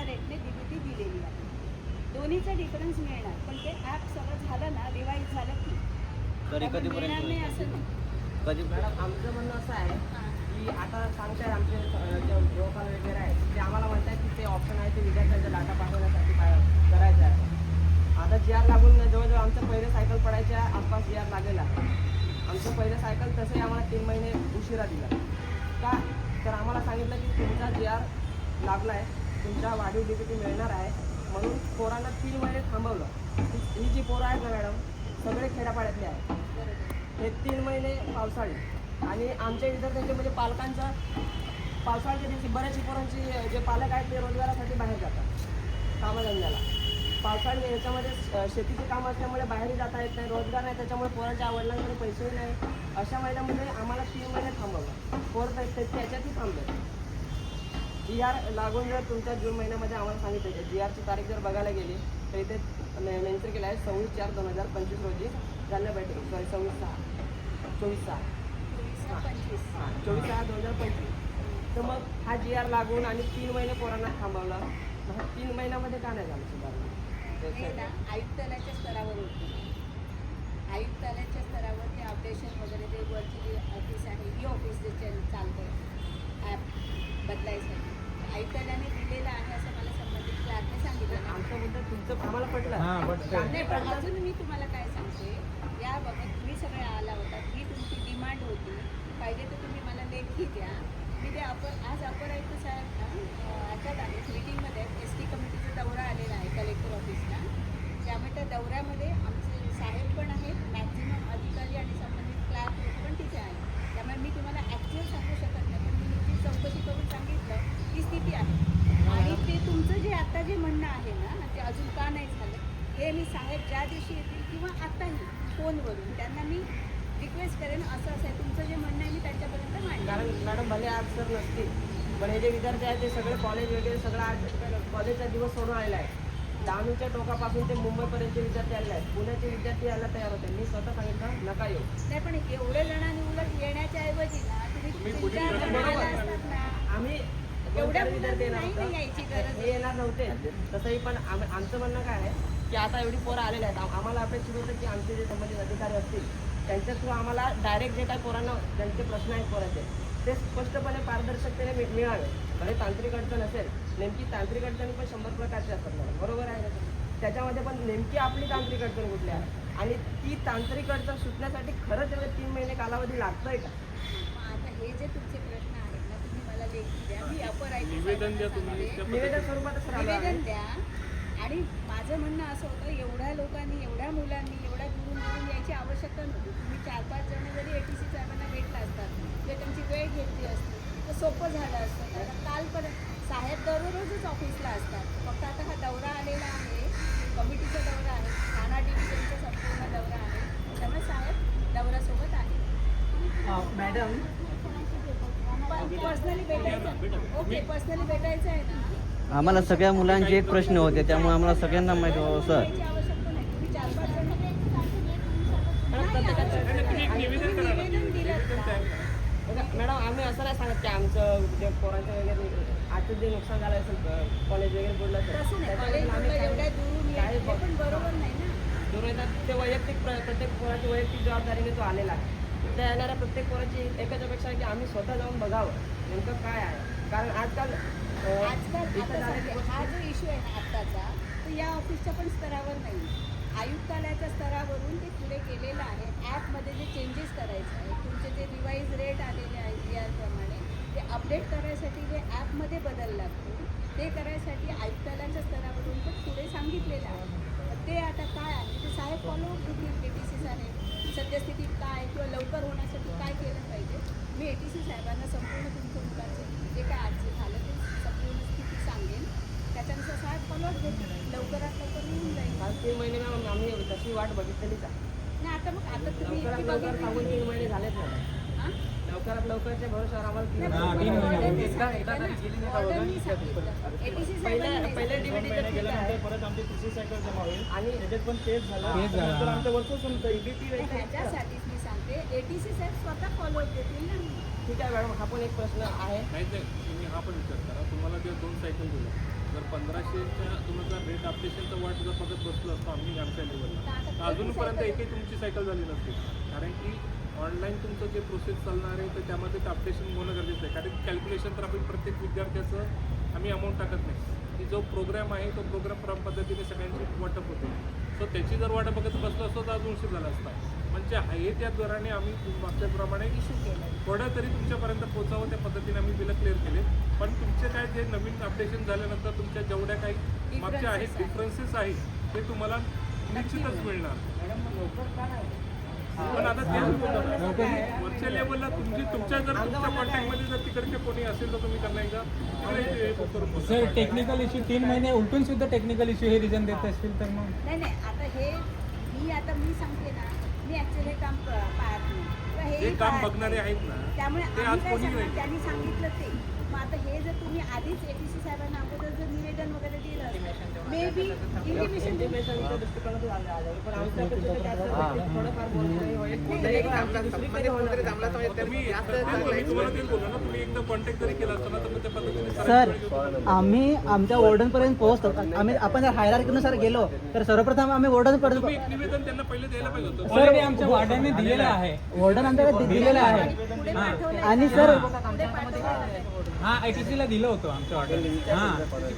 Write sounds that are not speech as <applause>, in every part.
त्या रेटने टी दिलेली आहे. दोन्हीचा डिफरन्स मिळणार पण ते ॲप सगळं झालं ना रिवाईज झालं की. तरी मिळणार नाही कधीपर्यंत असं नाही. कधी? मॅडम आमचं म्हणणं असं आहे हां. की आता सांगताय आमचे अ, जे गृहपाल वगैरे आहेत ते आम्हाला म्हणतात की ते ऑप्शन आहे ते विद्यार्थ्यांचा डाटा पाठवण्यासाठी काय करायचं आहे. आता जी आर लागून जवळजवळ आमचं पहिलं सायकल पडायच्या आसपास जी आर लागलेला आहे. आमचं पहिलं सायकल तसंही आम्हाला तीन महिने उशिरा दिला. का? तर आम्हाला सांगितलं की तुमचा जी आर लागला आहे तुमच्या वाढीव डी मिळणार आहे. म्हणून पोरांना तीन महिने थांबवलं. ही जी पोरं आहेत ना मॅडम सगळे खेड्यापाड्यातले आहेत. हे तीन महिने पावसाळी. आणि आमच्या विद्यार्थ्यांचे म्हणजे पालकांचा पावसाळ्याच्या दिवशी बऱ्याच पोरांची जे पालक आहेत ते रोजगारासाठी बाहेर जातात. कामधंद्याला. पावसाळी याच्यामध्ये शेतीची शेतीचे काम असल्यामुळे बाहेरही जाता येत नाही रोजगार नाही त्याच्यामुळे पोरांच्या आवडलांकडे पैसेही नाही. अशा महिन्यामध्ये आम्हाला तीन महिने थांबवलं. पोर त्याच्यातही थांबलं. जी आर लागून जर तुमच्या जून महिन्यामध्ये आम्हाला सांगितलं जी आरची तारीख जर बघायला गेली तर इथे मेन्शन केलं आहे सव्वीस चार दोन हजार पंचवीस रोजी जालना बैठक सॉरी सव्वीस सहा. चोवीस सहा. चोवीस हां सहा दोन हजार पंचवीस. तर मग हा जी आर लागून आणि तीन महिने पोरांना थांबवला. मग तीन महिन्यामध्ये का नाही झालं सुधारणा? आयुक्तालयाच्या स्तरावर नाही पण अजून मी तुम्हाला काय सांगते या बाबत तुम्ही सगळे आला होता ही तुमची डिमांड होती पाहिजे तर तुम्ही मला लेखी द्या. मी ते अपर आज अपर आयुक्त साहेब ह्याच्यात आहेत मीटिंगमध्ये एस टी कमिटीचा दौरा आलेला आहे कलेक्टर ऑफिसला त्यामुळे त्या दौऱ्यामध्ये आमचे साहेब पण आहेत मॅक्झिमम अधिकारी आणि संबंधित क्लार्क लोक पण तिथे आहेत. त्यामुळे मी तुम्हाला ॲक्च्युअल सांगू शकत नाही पण मी नुकतीच चौकशी करून सांगितलं ही स्थिती आहे. आणि ते तुमचं जे आता जे म्हणणं आहे ना ते अजून का नाही झालं? हे मी साहेब ज्या दिवशी येतील किंवा आताही फोनवरून त्यांना मी रिक्वेस्ट करेन असं असं आहे. तुमचं जे म्हणणं आहे मी त्यांच्यापर्यंत मांडेन कारण मॅडम भले आज सर नसतील पण हे जे विद्यार्थी आहेत ते सगळे कॉलेज वगैरे सगळं आज कॉलेजचा दिवस सोडून आलेला आहे. डहाणूच्या टोकापासून ते मुंबईपर्यंतचे विद्यार्थी आलेले आहेत. पुण्याचे विद्यार्थी यायला तयार होते. मी स्वतः सांगितलं नका येऊ. नाही पण एवढ्या जणांनी उलट येण्याच्या ऐवजी ना तुम्ही आला आम्ही एवढ्या विद्यार्थी येणार नाही यायची होतो. गरज. येणार नव्हते. तसंही पण आम- आमचं म्हणणं काय आहे की आता एवढी पोरं आलेली आहेत आम- आम्हाला अपेक्षित होतं की आमचे जे संबंधित अधिकारी असतील त्यांच्या थ्रू आम्हाला डायरेक्ट जे काही पोरांना ज्यांचे प्रश्न आहेत पोरांचे ते स्पष्टपणे पारदर्शकतेने मि- मिळावे भले तांत्रिक अडचण असेल नेमकी तांत्रिक अडचणी पण शंभर प्रकारचे असतात मॅडम. बरोबर आहे ना? त्याच्यामध्ये पण नेमकी आपली तांत्रिक अडचण कुठली आहे आणि ती तांत्रिक अडचण सुटण्यासाठी खरंच एवढे तीन महिने कालावधी लागतोय का आता हे जे तुमचे प्रश्न आहेत ना तुम्ही मला लेखी द्या मी अपर आयुक्त निवेदन द्या. निवेदन स्वरूपात. निवेदन द्या आणि माझं म्हणणं असं होतं एवढ्या लोकांनी एवढ्या मुलांनी एवढ्या दुरून दुरून यायची आवश्यकता नव्हती. तुम्ही चार पाच जण जरी ए टी सी साहेबांना भेटला असतात किंवा त्यांची वेळ घेतली असती तर सोपं झालं असतं. कारण कालपर्यंत साहेब दररोजच ऑफिसला असतात. फक्त आता हा दौरा आलेला आहे. कमिटीचा दौरा आहे. ठाणा डिव्हिजनचा संपूर्ण दौरा आहे. त्यामुळे साहेब दौऱ्यासोबत आहे मॅडम. पर्सनली भेटायचं ओके पर्सनली भेटायचं आहे ना आम्हाला सगळ्या मुलांचे एक प्रश्न होते त्यामुळे आम्हाला सगळ्यांना माहिती हो सर. मॅडम, आम्ही असं नाही सांगत की आमचं जे पोरांचं वगैरे आजचं जे नुकसान झालं असेल कॉलेज वगैरे हे नाही. ना. दूर येतात ते वैयक्तिक प्र- प्रत्येक पोराची वैयक्तिक जबाबदारीने तो आलेला आहे. त्या येणाऱ्या प्रत्येक पोराची एकच अपेक्षा आहे की आम्ही स्वतः जाऊन बघावं नेमकं काय आहे? कारण आजकाल आजकाल आता सध्या हा जो इश्यू आहे ना आत्ताचा तो या ऑफिसच्या पण स्तरावर नाही आयुक्तालयाच्या स्तरावरून ते पुढे गेलेलं आहे. ॲपमध्ये जे चेंजेस करायचे आहेत तुमचे जे रिवाईज रेट आलेले आहेत जी आरप्रमाणे ते अपडेट करायसाठी जे ॲपमध्ये बदल लागतो ते करायसाठी आयुक्तालयाच्या स्तरावरून पण पुढे सांगितलेलं आहे. ते आता काय आहे? ते साहेब फॉलो घेतील ए टी सी साहेब. सद्यस्थितीत काय किंवा लवकर होण्यासाठी काय केलं पाहिजे? मी ए टी सी साहेबांना संपूर्ण तुमच्या मुलाचं जे काय आज झालं ते संपूर्ण स्थिती सांगेन त्याच्यानुसार लवकरात लवकर जाईल आज तीन महिने मॅम आम्ही तशी वाट बघितलेलीच आहे नाही आता मग आता तुम्ही लवकरात लवकर सांगून तीन महिने झालेत नाही लवकरात लवकरच्या भरोशावर आम्हाला तीन महिने एकदा- एकदा तरी गेली नाही का बघा? पहिल्या पहिल्या आहे. परत आमची तिसरी सायकल जमा होईल आणि त्याच्यात पण तेच झालं तेच झालं. नंतर आमचं वर्ष संपतं EBT ह्याच्यासाठीच मी सांगते एटीसी साहेब स्वतः फॉलोअप देतील ना ठीक आहे मॅडम हा पण एक प्रश्न आहे नाही ते तुम्ही हा पण विचार करा तुम्हाला ते दोन सायकल दिल्या जर पंधराशेच्या तुम्ही जर रेट तर वाट जर बघत बसलो असतो आम्ही आमच्या लेवलला तर अजूनपर्यंत एकही तुमची सायकल झाली नसते कारण की ऑनलाईन तुमचं जे प्रोसेस चालणार आहे तर त्यामध्ये ते अपडेशन होणं गरजेचं आहे. कारण कॅल्क्युलेशन तर आपण प्रत्येक विद्यार्थ्याचं आम्ही अमाऊंट टाकत नाही. की जो प्रोग्राम आहे तो प्रोग्राम पद्धतीने सगळ्यांची वाटप होते. सो त्याची जर वाटप बघत बसलो असतो तर अजून उशीर झाला असता. म्हणजे आहे त्या द्वाराने आम्ही मागच्याप्रमाणे इश्यू केला. थोडं तरी तुमच्यापर्यंत पोहोचावं त्या पद्धतीने आम्ही बिलं क्लिअर केले. पण तुमचे काय जे नवीन अपडेशन झाल्यानंतर तुमच्या जेवढ्या काही मागच्या आहेत डिफरन्सेस आहेत. ते तुम्हाला निश्चितच मिळणार. पण आता तेच बोलतो ना, वरच्या लेवलला तुमची तुमच्या जर तुमच्या कॉन्टॅक्टमध्ये जर तिकडचे कोणी असेल तर तुम्ही त्यांना एकदा तिकडे हे. सर टेक्निकल इश्यू तीन महिने उलटून सुद्धा टेक्निकल इश्यू हे रिझन देत असतील तर मग? नाही नाही आता हे मी आता मी सांगते ना हे काम पाहत नाही. हे काम बघणारे. आहेत ना त्यामुळे आम्ही काय त्यांनी सांगितलं ते. मग आता हे जर तुम्ही आधीच एटीसी साहेबांना अगोदर निवेदन वगैरे दिलं. मे बी इंटिमेशन सर आम्ही आमच्या वॉर्डनपर्यंत पोहोचतो. आम्ही आपण जर हायरार्कीनुसार गेलो तर सर्वप्रथम आम्ही वॉर्डनपर्यंत तुम्ही एक निवेदन त्यांना पहिले द्यायला पाहिजे होतं. ऑलरेडी आमच्या वार्डाने दिलेलं आहे. वॉर्डन आमच्याकडे दिलेलं आहे. आणि सर. हा आय ला दिलं होतं आमच्या वार्डाने हा.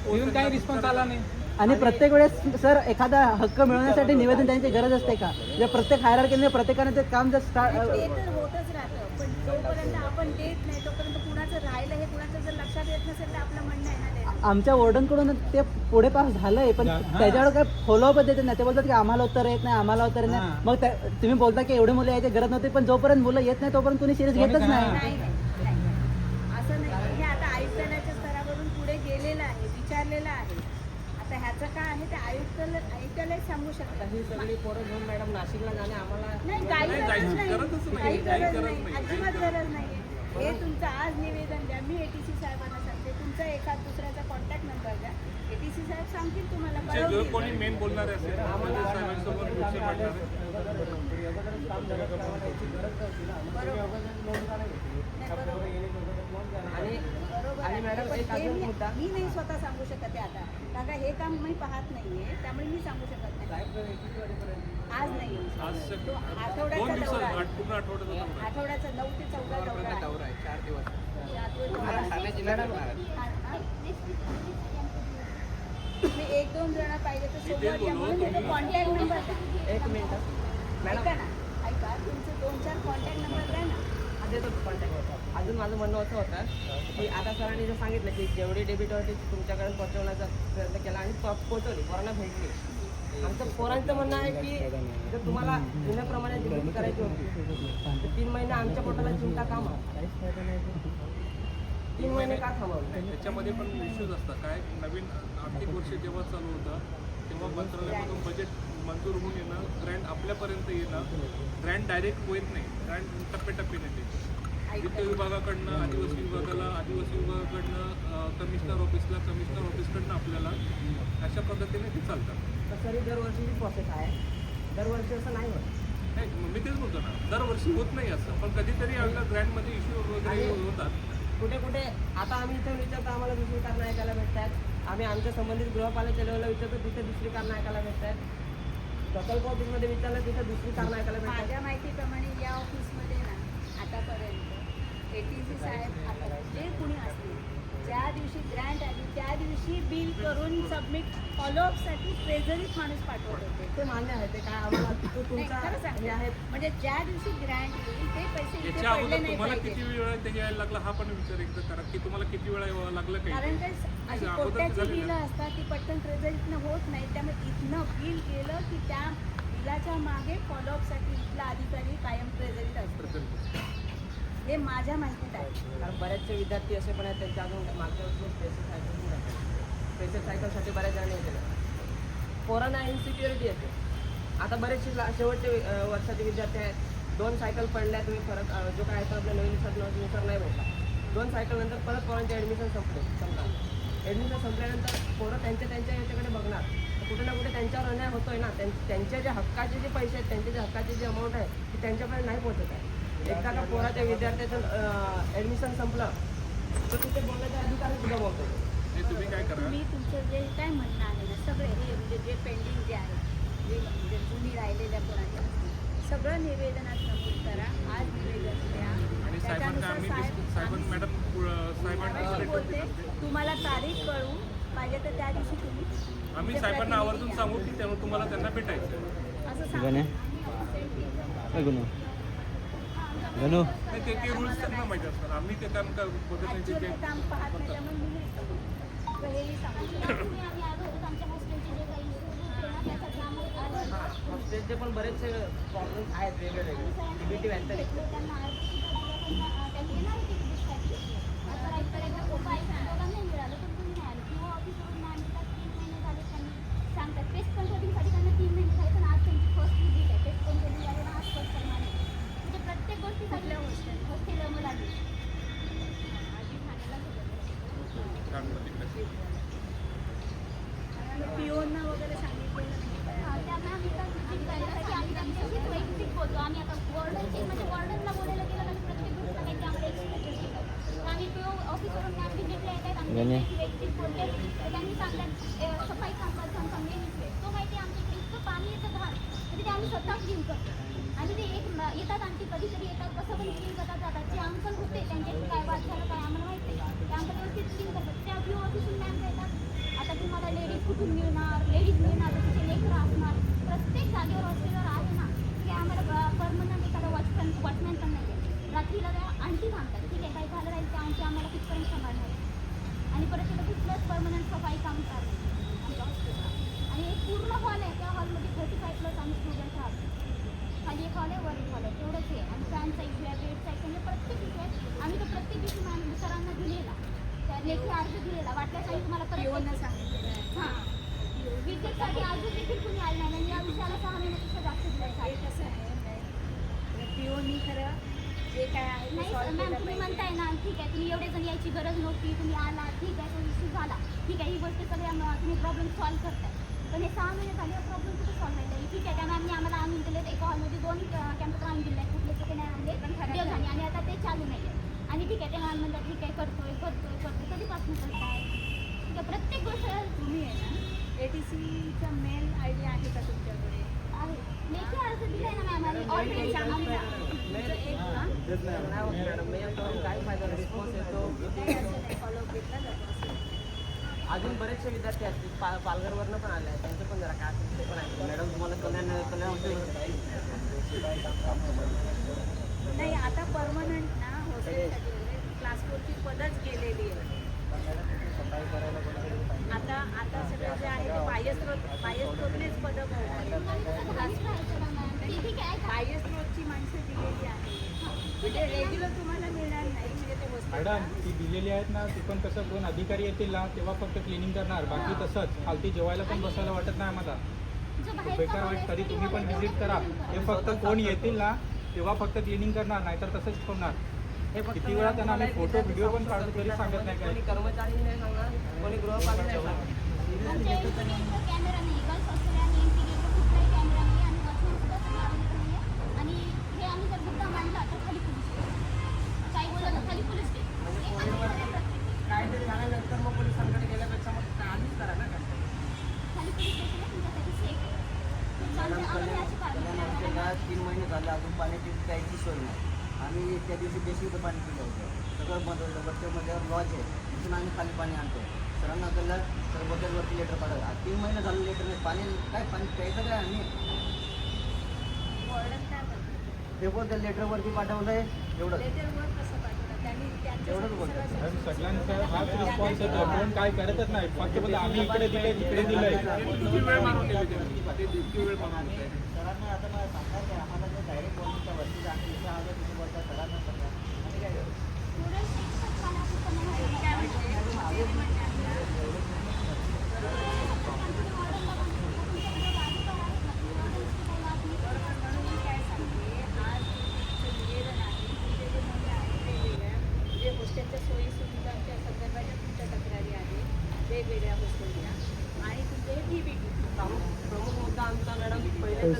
तिथून काही रिस्पॉन्स आला नाही. आणि प्रत्येक वेळेस सर एखादा हक्क मिळवण्यासाठी निवेदन त्यांची गरज असते का? जर प्रत्येक हायरार्कीने प्रत्येकाने ते काम जर ते स्टार्ट तर होतच राहतं पण जोपर्यंत आपण देत नाही तोपर्यंत कुणाचं राहिलं हे कुणाचं जर लक्षात येत नसेल तर आपलं म्हणणं आहे ना ते. आमच्या वॉर्डनकडून ते पुढे पास झालंय पण हा. त्याच्यावर काय फॉलोअप देत नाही. ते बोलतात की आम्हाला उत्तर येत नाही आम्हाला उत्तर येत नाही. हा. मग त्या- तुम्ही बोलता की एवढे मुलं यायची गरज नव्हती पण जोपर्यंत मुलं येत नाही तोपर्यंत कोणी सिरियस घेतच नाही. असं नाही हे आता आयुक्तालयाच्या स्तरावरून पुढे गेलेलं विचारलेलं आहे. आता ह्याचं काय आहे ते आयुक्तालय आयुक्तालय सांगू आता शकतात ही सगळी पोरं घेऊन मॅडम नाशिकला जाणे आम्हाला नाही काही नाही, गरज नाही. काही गरज अजिबात गरज नाही हे तुमचं आज निवेदन द्या. मी एटीसी साहेबांना सांगते. तुमचा एखाद दुसऱ्याचा कॉन्टॅक्ट नंबर द्या. एटीसी साहेब सांगतील तुम्हाला. जे. कोणी मेन बोलणारे असेल साहेबांसोबत विषय मांडणारे नाही, बरोबर. आणि आणि आहे. मॅडम पण एक अजून मी मुद्दा. मी नाही स्वतः सांगू शकत आहे आता. कारण का हे काम मी पाहत नाहीये त्यामुळे मी सांगू शकत नाही. आज नाही. येऊ शकत. आज तो दोन आठवड्याचा दिवसात दौरा आहे. आठ- पूर्ण आठवड्याचा दौरा आहे. आठवड्याचा नऊ ते चौदा दौरा आहे. चार दिवस. दौरा आहे. हा, हा. तुम्ही एक दोन जण पाहिजे तर मी तेच सोबत या. बोललो, म्हणून तुम्ही- कॉन्टॅक्ट नंबर एक मिनिट. ऐका ना. ऐका तुमचे दोन चार कॉन्टॅक्ट नंबर द्या ना. हा देतो कॉन्टॅक्ट अजून माझं म्हणणं असं होतं की आता सरांनी जे सांगितलं की जेवढी डेबिट होती तुमच्याकडे पोहोचवण्याचा प्रयत्न केला आणि पो- पोहोचवली पोरांना भेटली. आमचं पोरांचं म्हणणं आहे की जर तुम्हाला जुन्याप्रमाणे डिबिट करायची होती तर तीन महिने आमच्या पोटाला चिंता का तीन महिने का थांबवलं? त्याच्यामध्ये पण इश्यूज असतात. काय नवीन आर्थिक वर्ष जेव्हा चालू होतं तेव्हा मंत्रालयामधून बजेट मंजूर होऊन येणं ग्रँड आपल्यापर्यंत येणं ग्रँड डायरेक्ट होत नाही. ग्रँड टप्प्याटप्प्याने येते वित्त विभागाकडनं आदिवासी विभागाला आदिवासी विभागाकडनं कमिशनर ऑफिसला कमिशनर ऑफिसकडनं आपल्याला अशा पद्धतीने ते चालतात. तसंही दरवर्षीची प्रोसेस आहे. दरवर्षी असं नाही होत. नाही मग मी तेच बोलतो ना. दरवर्षी होत नाही असं. पण कधीतरी आपल्या ग्रँडमध्ये इश्यू वगैरे होतात. कुठे कुठे आता आम्ही इथं विचारतो आम्हाला दुसरी कारणं ऐकायला भेटतात. आम्ही आमच्या संबंधित गृहपालिका लेवलला विचारतो तिथे दुसरी कारणं ऐकायला भेटतात. प्रकल्प ऑफिसमध्ये विचारलं तिथे दुसरी कारणं ऐकायला भेटतात. माझ्या माहितीप्रमाणे या ऑफिसमध्ये एटीसी साहेब आता जे कुणी असतील ज्या दिवशी ग्रँट आली त्या दिवशी बिल करून सबमिट फॉलोअपसाठी ट्रेझरीत माणूस पाठवत होते ते मान्य आहे ते काय तो नाही, खरं. आहे म्हणजे ज्या दिवशी ग्रँट येईल ते पैसे इथे याच्या पडले अगोदर नाही तुम्हाला पाहिजे किती वेळा ते यायला लागला हा पण विचार एकदा करा की तुम्हाला किती वेळा यावं लागलं काही कारण काय अशी अगोदर कोट्याची झालेलं बिलं. असतात ती पटकन ट्रेझरीतनं होत नाही त्यामुळे इथनं बिल केलं की त्या बिलाच्या मागे फॉलोअपसाठी इथला अधिकारी कायम ट्रेझरीत असतो. हे माझ्या माहितीत आहे. कारण बरेचसे विद्यार्थी असे पण आहेत त्यांचे अजून मागच्या वर्षी स्पेशल सायकल स्पेशल सायकलसाठी बऱ्याच जणांनी केलं. पोरांना इन्सिक्युरिटी येते. आता बरेचसे ला- शेवटचे वर्षाचे विद्यार्थी आहेत. दोन सायकल पडल्या तुम्ही परत जो काय आहे तो आपल्या नवीन नुसार नाही भेटला दोन सायकल नंतर परत पोरांचे ॲडमिशन संपले संपणार. ॲडमिशन संपल्यानंतर पोरं त्यांच्या त्यांच्या याच्याकडे बघणार. कुठे ना कुठे त्यांच्यावर अन्याय होतोय ना. त्यां- त्यांच्या जे हक्काचे जे पैसे आहेत त्यांचे जे हक्काचे जे अमाऊंट आहे ती त्यांच्यापर्यंत नाही पोहोचत आहे. एकदा का पोराच्या विद्यार्थ्याचं ॲडमिशन संपलं तर तिथे बोलण्याचा अधिकार सुद्धा बोलतो हे तुम्ही काय करा? तुम्ही तुमचं जे काय म्हणणं आहे ना सगळे हे म्हणजे जे पेंडिंग जे आहे जे म्हणजे जुनी राहिलेल्या कोणाच्या सगळं निवेदनात नमूद करा आज निवेदन द्या. आणि साहेबांना आम्ही साहेब- डिस्क- साहेबांना आम्ही- मॅडम पुढं- साहेबांना मी लेटर बोलते. तुम्हाला तारीख कळू पाहिजे तर त्या दिवशी तुम्ही आम्ही साहेबांना आवर्जून. सांगू की तेव्हा तुम्हाला त्यांना भेटायचं. असं सांगा. गुन्हा गणू. नाही ते ते रूल्स त्यांना माहिती असतात. आम्ही ते काम का बघत नाही ते ऍक्च्युअली ते- काम पाहत नाही त्यामुळे मी नाही सांगू. तर हेही सांगू <coughs> हां हॉस्टेलचे पण बरेचसे प्रॉब्लेम्स आहेत वेगळे वेगळे डीबीटी व्यतिरिक्त सांगतात पेस्ट कंट्रोलिंगसाठी त्यांना तीन महिने झाले पण आज त्यांची फर्स्ट विजिट आहे पेस्ट कंट्रोलिंग आहे आज फर्स्ट टाइम आले म्हणजे प्रत्येक गोष्टीसाठी हॉस्टेल हॉस्टेल मला काम करते तिकडे. पिओना वगैरे सांगितलेलं नाही त्या मॅम इथं visit करण्यासाठी आम्ही त्यांच्याशीच वैयक्तिक बोलतो आम्ही आता वॉर्डनची म्हणजे वॉर्डनला बोलायला गेलं तर प्रत्येक गोष्ट काही त्यामध्ये एक्सप्लेन करतो आम्ही पी ऑफिसवरून मॅम व्हिजिटला येतात आम्ही गणे. त्यांच्याशी वैयक्तिक बोलते तर त्यांनी सांगतात "ए, सफाई कामगार संघ नेहमीच आहे तो माहिती आहे आमच्या इकडे इतकं पाणी येतं घाण म्हणजे ते आम्ही स्वतःच क्लीन करतो आणि ते एक म- येतात आणखी कधीतरी येतात कसं पण क्लीन करतात जातात जे अंकल होते त्यांच्याशी काय वाद झालं काय आम्हाला माहिती आहे ते अंकल व्यवस्थित क्लीन करतात त्या व्ह्यू ऑफिसून मॅम येतात आता तुम्हाला लेडीज कुठून मिळणार लेडीज मिळणार तर तिचे लेकरं असणार प्रत्येक जागेवर हॉस्टेलवर आहे ना की आम्हाला परमनंट एखादा वॉचमॅन वॉचमॅन पण नाही आहे. रात्रीला त्या आणखी थांबतात ठीक आहे काय झालं राहील त्या आमची आम्हाला कुठपर्यंत सांभाळणार आहे. आणि परत तिथं कुठलंच परमनंट सफाई काम चालू आणि एक पूर्ण हॉल आहे. त्या हॉलमध्ये थर्टी फाय प्लस आम्ही स्टुडंट राहतो खाली एक हॉल आहे वर एक हॉल आहे. तेवढंच आहे. आणि फॅनचा इश्यू आहे बेडचा इश्यू म्हणजे प्रत्येक इश्यू आहे आम्ही तो प्रत्येक इश्यू मॅम सरांना दिलेला. त्या लेखी अर्ज दिलेला. वाटल्यास आम्ही तुम्हाला परत आहे. हां. विजिटसाठी अजून देखील कुणी आलं नाही. आणि या विषयाला सहा महिन्यापेक्षा जास्त दिवस आहे कसं आहे? पिओनी खरं जे काय आहे नाही मॅम तुम्ही. म्हणताय ना ठीक आहे तुम्ही एवढे जण यायची गरज नव्हती. तुम्ही आला ठीक आहे तो इश्यू झाला. ठीक आहे ही गोष्ट सगळ्या म- तुम्ही प्रॉब्लेम सॉल्व्ह करताय. पण हे सहा महिने झाले प्रॉब्लेम कुठे सॉल्व्ह नाही ठीक आहे त्या मॅमनी आम्हाला आणून दिलेत एका हॉलमध्ये दोन कॅम्प्युटर आणून दिले कुठले कुठे नाही आणले पण देवघाणी आणि आता ते चालू नाही आहे आणि ठीक आहे ते मॅम म्हणतात ठीक आहे करतोय करतोय करतोय. कधीपासून करताय? ठीक आहे प्रत्येक गोष्ट तुम्ही आहे ना एटीसीचा मेल आय डी आहे का तुमच्याकडे? आहे. लेखी अर्ज दिलाय ना मॅम आणि ऑलरेडी आम्हाला काय फायदा रिस्पॉन्स येतो? फॉलोअप घेतला जातो. अजून बरेचसे विद्यार्थी असतील. पा पालघरवरनं पण आले आहेत. त्यांचं पण जरा काय असेल ते पण आहे मॅडम तुम्हाला कल्याण कल्याण नाही आता परमनंट ना हॉस्टेलसाठी क्लास फोरची पदच गेलेली आहे. आता आता सगळं जे आहे ते बाह्यस्रोत बाह्यस्रोतलेच पदं. बाह्यस्रोतची माणसं दिलेली आहे म्हणजे रेग्युलर तुम्हाला मिळणार नाही म्हणजे ते मॅडम ती दिलेली आहेत ना ती पण कसं दोन अधिकारी येतील ना तेव्हा फक्त क्लिनिंग करणार. बाकी तसंच खालती जेवायला पण बसायला वाटत नाही आम्हाला. बेकार वाईट study तुम्ही पण व्हिजिट करा. करा. फक्त कोण येतील ना तेव्हा फक्त क्लिनिंग करणार नाहीतर तसंच ठेवणार. हे फक्त किती वेळा त्यांना आम्ही फोटो, व्हिडिओ पण काढून तरी सांगत नाही काय. कोणी कर्मचारी नाही सांगणार कोणी गृहपालिका नाही सांगणार आमच्या एंट्री गेटवर कॅमेरा नाही गर्ल्स हॉस्टेल आणि एंट्री गेटवर कुठलाही कॅमेरा नाही आणि वॉचमॅन सुद्धा सगळं available नाही आहे. आणि हे आम्ही जर मुद्दा मांडला तर खाली पोलीस स्टेशन काही बोललं तर खाली पोलीस स्टेशन म्हणजे एक आम्ही करतो प्रत्येक काहीतरी झाल्यानंतर मग पोलिसांकडे गेल्यापेक्षा मग ते आधीच करा ना काय खाली पोलीस स्टेशन आहे तुमच्यासाठी सेफ आहे तुमच्या आम्हाला अशी काळजी आमच्या करायला गावात तीन महिने झाले अजून पाण्याची प्यायची सोय नाही. आम्ही त्या दिवशी बेसिक पाणी पिलं होतं. सगळं बदललं वरच्या लॉज आहे. तिथून आम्ही खाली पाणी आणतो सरांना कळलं तर बकेटवरती लेटर पाठवलं तीन महिने झाले लेटर नाही. पाणी काय पाणी प्यायचं काय आम्ही? ते बोलते लेटरवरती पाठवलं आहे एवढं लेटरवर कसं पाठवलं त्यांनी एवढंच बोलतो. मॅडम त्यांच्या सगळ्यांचा हाच रिस्पॉन्स येतो म्हणून काय करतच नाही. फक्त बोलतो आम्ही इकडे तिकडे दिलंय. वेळ मारून इतकी वेळ मारून सरांना आता मला सांगणार की आम्हाला जे डायरेक्ट बोलून वरती आम्ही इथं आलो तिथे बोलता सरांना सांगा आम्ही काय करू? स्टुडंट एकच पाण्यापुरतं नाही काय म्हणते? ते म्हणते बरोबर म्हणून मी काय सांगते आज तुमचं निवेदन आहे तुमचे जे म्हणणं आहे वेगवेगळ्या जे हॉस्टेलच्या सोयी सुविधांच्या संदर्भाच्या तुमच्या तक्रारी आहेत वेगवेगळ्या हॉस्टेलच्या आणि तुमचे हे डीबीटी प्रमुख प्रमुख मुद्दा आमचा मॅडम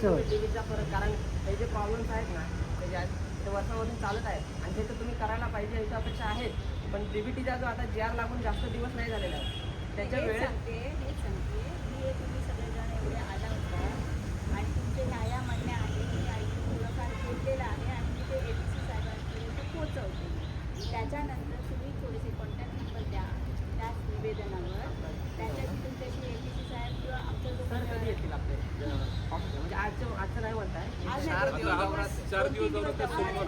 टीव्हीचा फरक कारण हे जे प्रॉब्लेम्स आहेत ना ते वर्षामधून चालत आहेत. आणि ते तर तुम्ही करायला पाहिजे याची अपेक्षा आहेत. पण डीबीटीचा जो आता जी आर लागून जास्त दिवस नाही झालेला आहे. त्याच्या वेळेत सांगते हेच सांगते मी हे तुम्ही सगळेजण एवढे आला होता आणि तुमचे ह्या या म्हणण्या आहे मी ऐकून थोडंफार घेतलेलं आहे आणि मी ते ए टी सी साहेबांपर्यंत पोहोचवते त्याच्यानंतर तुम्ही थोडेसे कॉन्टॅक्ट नंबर द्या त्याच निवेदनावर त्याच्याशी तुमच्याशी ए टी सी साहेब किंवा आमचं जो सर कधी येतील आपले ऑफिसला? म्हणजे आजचं आजचं नाही म्हणताय आज चार दिवस चार दिवस जाऊन सोमवार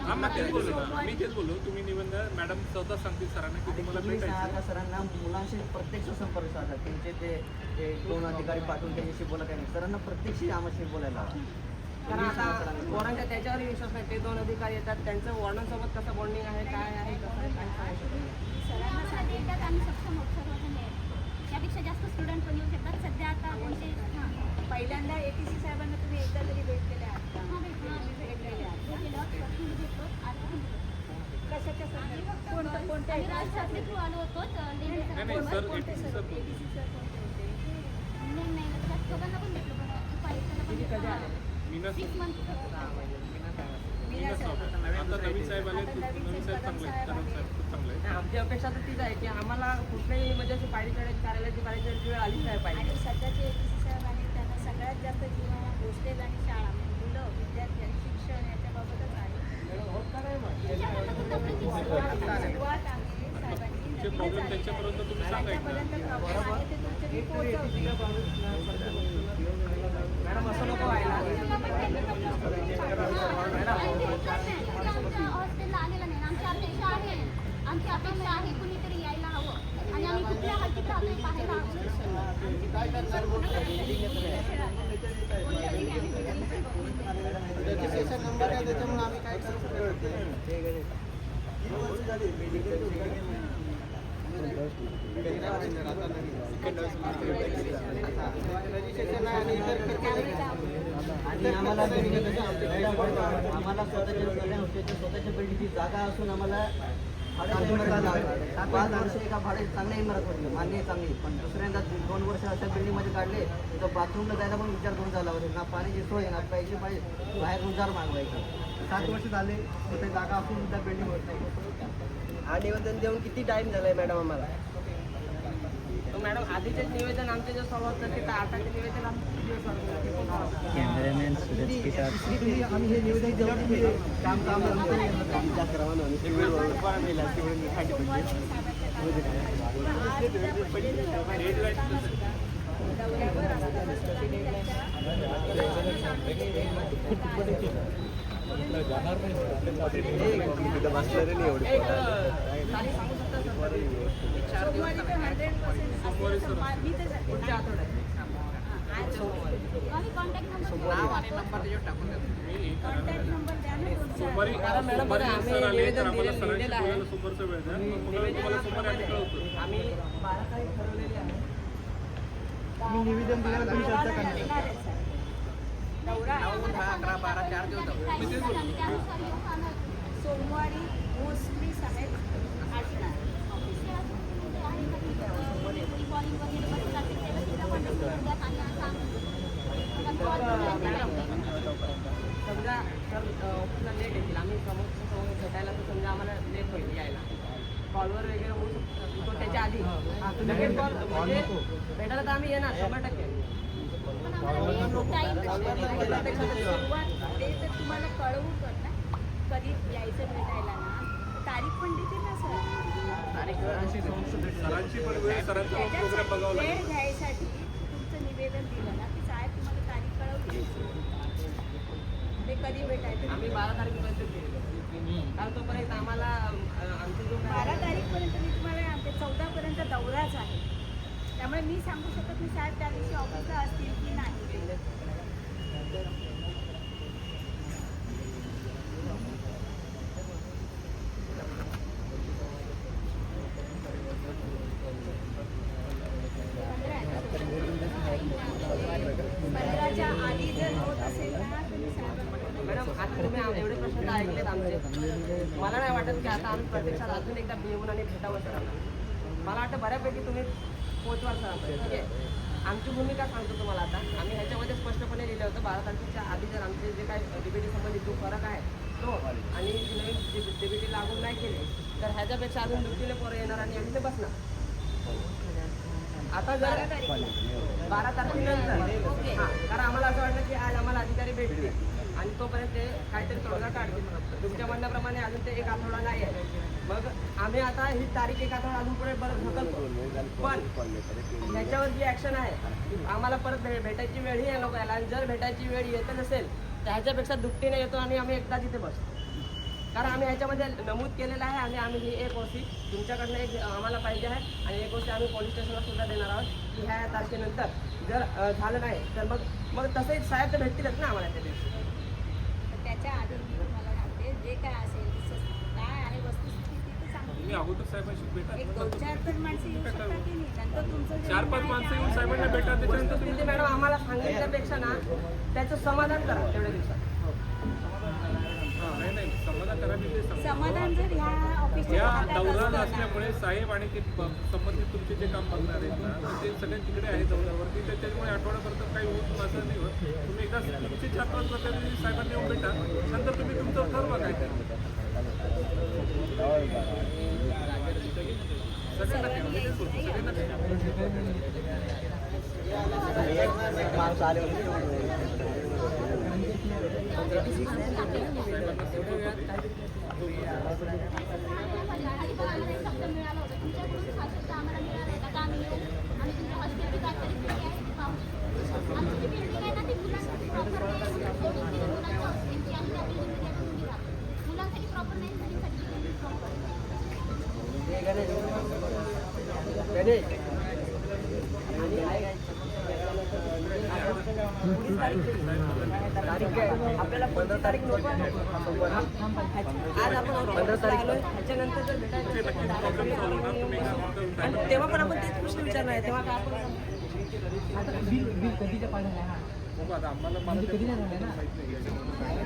हा मग तेच बोललो ना मी तेच बोललो तुम्ही निबंध मॅडम स्वतः सांगतील सरांना की तुम्हाला भेटायचं का सरांना मुलांशी प्रत्यक्ष संपर्क साधा. त्यांचे ते ते दोन अधिकारी पाठवून त्यांच्याशी बोला काही नाही. सरांना प्रत्यक्ष आम्हाशी बोलायला. कारण आता पोरांच्या त्याच्यावर विश्वास नाही. ते दोन अधिकारी येतात त्यांचं वॉर्डनसोबत कसं बॉन्डिंग आहे काय आहे कसं आहे काय सरांना सक्षम आहेत त्यापेक्षा जास्त स्टुडंट पण येऊ शकतात. सध्या आता कोणते पहिल्यांदा ए टी सी साहेबांना तुम्ही एकदा तरी भेटलेले आहात का? हां भेटलेले आहात. कशाच्या संदर्भात? कोणतं कोणत्या राज ठाकरे थ्रू आलो होतो सर, कोणते नाही नाही दोघांना पण भेटलो पण आले? सिक्स मंथ आले आमची अपेक्षा तर तीच आहे की आम्हाला कुठल्याही म्हणजे अशी पायरी चढायची कार्यालयाची पायरी चढायची वेळ आलीच नाही पाहिजे. आणि सध्याचे ए टी सी साहेब आणि त्यांना सगळ्यात जास्त जीवन हॉस्टेल आणि शाळा म्हणजे मुलं विद्यार्थी आणि शिक्षण याच्याबाबतच आहे? सुरुवात सुरुवात आहे साहेबांची प्रॉब्लेम आहे. त्यांच्यापर्यंत तुम्ही सांगा एकदा त्यांच्यापर्यंत प्रॉब्लेम आहे ते तुमचे मी पोहोचवते मॅडम असं नको व्हायला आमच्या हॉस्टेलला आलेला नाही आमची अपेक्षा आहे आमची अपेक्षा आहे कुणीतरी यायला हवं आणि आम्ही कुठल्या हद्दीत राहतोय पाहायला हवं रजिस्ट्रेशन नंबर आहे त्याच्यामुळे आम्ही काय करू शकतो रजिस्ट्रेशन आणि इतर आणि आम्हाला स्वतःच्या स्वतःच्या बिल्डिंगची जागा असून आम्हाला. पाच वर्ष एका भाडे चांगल्या इमारत होती. मान्य आहे चांगली. पण दुसऱ्यांदा दोन वर्ष अशा बिल्डिंगमध्ये काढले तर बाथरूमला जायला पण विचार करून झाला होता. ना पाण्याची सोय ना पैसे पाहिजे बाहेर उजार मागवायचे. सात वर्ष झाले तिथे जागा असून सुद्धा बिल्डिंग होत नाही. हा निवेदन देऊन किती टाइम झालाय मॅडम आम्हाला? मॅडम आधीचे निवेदन आमचे जे सॉल्व्ह होतं ते आताचे निवेदन आमचे किती दिवस solve होतं? ते पण solve होतं. तुम्ही आम्ही हे निवेदन दिलं तुम्ही काम काम दौऱ्यावर असताना सरांनी एक अं, तारीख सांगू शकता सर एक चार दिवस सोमवारी तर हंड्रेड सोमवारी सर. पर्सेंट मी आम्ही निवेदन दिल्यावर तुम्ही चर्चा करणार अकरा बारा चार दिवस सोमवारी मोस्टली समेत असणार ऑफिसला बॉलिंग वगैरे बसत असेल त्याला सुद्धा contact करून द्या आणि सांग मला call करून द्या. समजा सर ऑफिसला लेट येतील. आम्ही समोर समोर भेटायला तर समजा आम्हाला लेट होईल यायला. कॉलवर वगैरे होऊ शकतो. तो त्याच्या आधी. लगेच कॉल म्हणजे भेटायला तर आम्ही येणार शंभर टक्के. ते तर तुम्हाला कळवू कर ना कधी यायचं भेटायला तारीख पण देते ना सर. त्याच्यासाठी बघावा वेळ घ्यायसाठी तुमचं निवेदन दिलं ना की साहेब तुम्हाला तारीख कळवली ते कधी भेटायचं? आम्ही बारा तारखेपर्यंत कारण तोपर्यंत आम्हाला आमचे जो बारा तारीखपर्यंत मी तुम्हाला आमच्या चौदापर्यंत दौराच आहे. त्यामुळे मी सांगू शकत नाही साहेब त्या दिवशी ऑफिसला असतील की नाही पंधराच्या आधी जर होत असेल ना तुम्ही साहेबांकडे मॅडम आता तुम्ही आम- एवढे प्रश्न तर ऐकलेत आमचे मला नाही वाटत की आता आम्ही प्रत्यक्षात अजून एकदा येऊन आणि भेटावं सरांना मला वाटतं बऱ्यापैकी तुम्ही पोहोचवाल सरांपर्यंत ठीक आहे आमची भूमिका सांगतो तुम्हाला आता आम्ही ह्याच्यामध्ये स्पष्टपणे लिहिलं होतं बारा तारखेच्या आधी जर आमचे जे काय डीबीटी संबंधित जो फरक आहे बसतो आणि ती नवीन डीबीटी लागू नाही केले तर ह्याच्यापेक्षा अजून दुसरीने पोरं येणार आणि आम्ही ते बसणार. आता जर बारा तारखेनंतर हां कारण आम्हाला असं वाटलं की आज आम्हाला अधिकारी भेटतील. आणि तोपर्यंत ते काहीतरी तोडगा काढतील तुमच्या म्हणण्याप्रमाणे अजून ते एक आठवडा नाही आहे. मग आम्ही आता ही तारीख एक आठवडा अजून पुढे परत ढकलतो. पण त्याच्यावर जी ॲक्शन आहे आम्हाला परत भेटायची वेळ ही नको यायला आणि जर भेटायची वेळ येतच असेल तर ह्याच्यापेक्षा दुपटीने येतो आणि आम्ही एकदा तिथे बसतो. कारण आम्ही ह्याच्यामध्ये नमूद केलेलं आहे आणि आम्ही ही एक गोष्टी तुमच्याकडनं एक आम्हाला पाहिजे आहे. आणि एक गोष्ट आम्ही पोलीस स्टेशनला सुद्धा देणार आहोत की ह्या तारखेनंतर जर झालं नाही तर मग मग तसंही साहेब तर भेटतीलच ना आम्हाला त्या दिवशी. तर त्याच्या आधी मी तुम्हाला सांगते जे काय असेल काय आहे वस्तुस्थिती अगोदर साहेबांशी भेटा दोन चार तर माणसं येऊ शकतात की नाही? नंतर तुमचं चार पाच माणसं ते येऊन साहेबांना भेटा त्याच्यानंतर तुम्ही मॅडम आम्हाला सांगितल्यापेक्षा ना त्याचं समाधान करा तेवढ्या दिवसात. समाधान जर ह्या ऑफिसच्या ना, नसल्यामुळे साहेब आणि ते संबंधित तुमचे जे काम बघणार आहेत ना ते सगळे तिकडे आहे दौऱ्यावरती. त्याच्यामुळे आठवड्यापर्यंत काही होत माझं नाही होत. तुम्ही एकदा तुमचे चार पाच प्रतिनिधी साहेबांना येऊन भेटा. नंतर तुम्ही तुमचं ठरवा काय ते. सगळ्यांना ठेवा, मी Gracias. आता बिल बिल कधीच्या पाहिजे बघू आता आम्हाला मला म्हणजे कधी नाही झालं ना.